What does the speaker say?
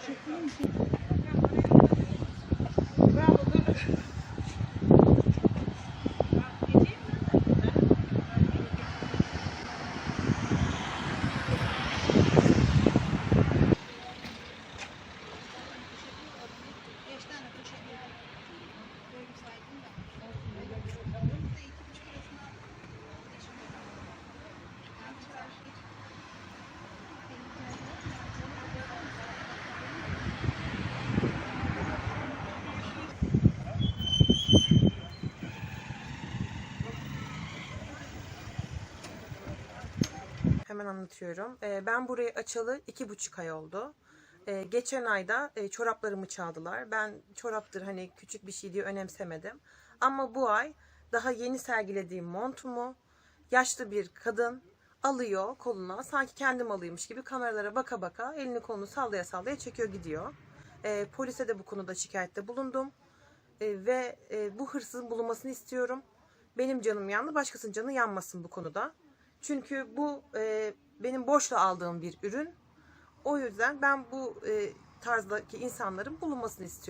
Teşekkür ederim. Hemen anlatıyorum. Ee, ben burayı açalı iki buçuk ay oldu. Ee, geçen ayda e, çoraplarımı çaldılar. Ben çoraptır hani küçük bir şey diye önemsemedim. Ama bu ay daha yeni sergilediğim montumu yaşlı bir kadın alıyor koluna. Sanki kendim alıymış gibi kameralara baka baka elini kolunu sallaya sallaya çekiyor gidiyor. Ee, polise de bu konuda şikayette bulundum. Ve e, bu hırsızın bulunmasını istiyorum. Benim canım yandı, başkasının canı yanmasın bu konuda. Çünkü bu e, benim borçla aldığım bir ürün. O yüzden ben bu e, tarzdaki insanların bulunmasını istiyorum.